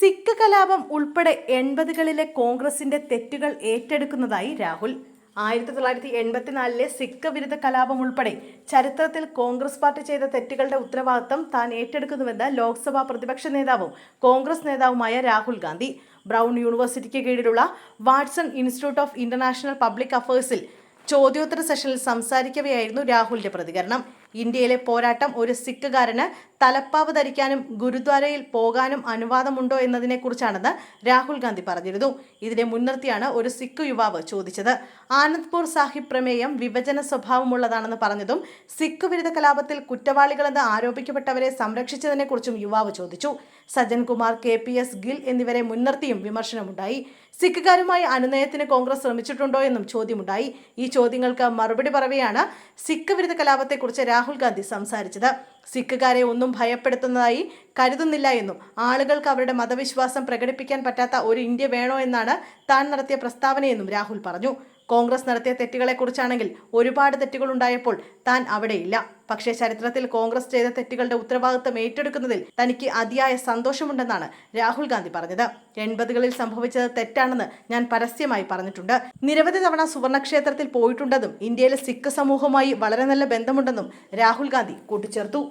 സിഖ് കലാപം ഉൾപ്പെടെ എൺപതുകളിലെ കോൺഗ്രസിന്റെ തെറ്റുകൾ ഏറ്റെടുക്കുന്നതായി രാഹുൽ. ആയിരത്തി തൊള്ളായിരത്തി എൺപത്തിനാലിലെ സിഖ് വിരുദ്ധ കലാപം ഉൾപ്പെടെ ചരിത്രത്തിൽ കോൺഗ്രസ് പാർട്ടി ചെയ്ത തെറ്റുകളുടെ ഉത്തരവാദിത്തം താൻ ഏറ്റെടുക്കുന്നുവെന്ന് ലോക്സഭാ പ്രതിപക്ഷ നേതാവും കോൺഗ്രസ് നേതാവുമായ രാഹുൽ ഗാന്ധി. ബ്രൗൺ യൂണിവേഴ്സിറ്റിക്ക് കീഴിലുള്ള Watson Institute of International Public അഫയേഴ്സിൽ ചോദ്യോത്തര സെഷനിൽ സംസാരിക്കവെയായിരുന്നു രാഹുലിന്റെ പ്രതികരണം. ഇന്ത്യയിലെ പോരാട്ടം ഒരു സിഖുകാരന് തലപ്പാവ് ധരിക്കാനും ഗുരുദ്വാരയിൽ പോകാനും അനുവാദമുണ്ടോ എന്നതിനെക്കുറിച്ചാണെന്ന് രാഹുൽ ഗാന്ധി പറഞ്ഞിരുന്നു. ഇതിനെ മുൻനിർത്തിയാണ് ഒരു സിഖ് യുവാവ് ചോദിച്ചത്. ആനന്ദ്പൂർ സാഹിബ് പ്രമേയം വിഭജന സ്വഭാവമുള്ളതാണെന്ന് പറഞ്ഞതും സിഖ് വിരുദ്ധ കലാപത്തിൽ കുറ്റവാളികളെന്ന് ആരോപിക്കപ്പെട്ടവരെ സംരക്ഷിച്ചതിനെക്കുറിച്ചും യുവാവ് ചോദിച്ചു. Sajjan Kumar K P S Gill എന്നിവരെ മുൻനിർത്തിയും വിമർശനമുണ്ടായി. സിഖുകാരുമായി അനുനയത്തിന് കോൺഗ്രസ് ശ്രമിച്ചിട്ടുണ്ടോ എന്നും ചോദ്യമുണ്ടായി. ഈ ചോദ്യങ്ങൾക്ക് മറുപടി പറവെയാണ് സിഖ് വിരുദ്ധ കലാപത്തെക്കുറിച്ച് രാഹുൽ ഗാന്ധി സംസാരിച്ചത്. സിഖുകാരെ ഒന്നും ഭയപ്പെടുത്തുന്നതായി കരുതുന്നില്ല എന്നും ആളുകൾക്ക് അവരുടെ മതവിശ്വാസം പ്രകടിപ്പിക്കാൻ പറ്റാത്ത ഒരു ഇന്ത്യ വേണോ എന്നാണ് താൻ നടത്തിയ പ്രസ്താവനയെന്നും രാഹുൽ പറഞ്ഞു. കോൺഗ്രസ് നടത്തിയ തെറ്റുകളെക്കുറിച്ചാണെങ്കിൽ ഒരുപാട് തെറ്റുകൾ ഉണ്ടായപ്പോൾ താൻ അവിടെയില്ല. പക്ഷേ ചരിത്രത്തിൽ കോൺഗ്രസ് ചെയ്ത തെറ്റുകളുടെ ഉത്തരവാദിത്തം ഏറ്റെടുക്കുന്നതിൽ തനിക്ക് അതിയായ സന്തോഷമുണ്ടെന്നാണ് രാഹുൽ ഗാന്ധി പറഞ്ഞത്. എൺപതുകളിൽ സംഭവിച്ചത് തെറ്റാണെന്ന് ഞാൻ പരസ്യമായി പറഞ്ഞിട്ടുണ്ട്. നിരവധി തവണ സുവർണക്ഷേത്രത്തിൽ പോയിട്ടുണ്ടെന്നും ഇന്ത്യയിലെ സിഖ് സമൂഹവുമായി വളരെ നല്ല ബന്ധമുണ്ടെന്നും രാഹുൽ ഗാന്ധി കൂട്ടിച്ചേർത്തു.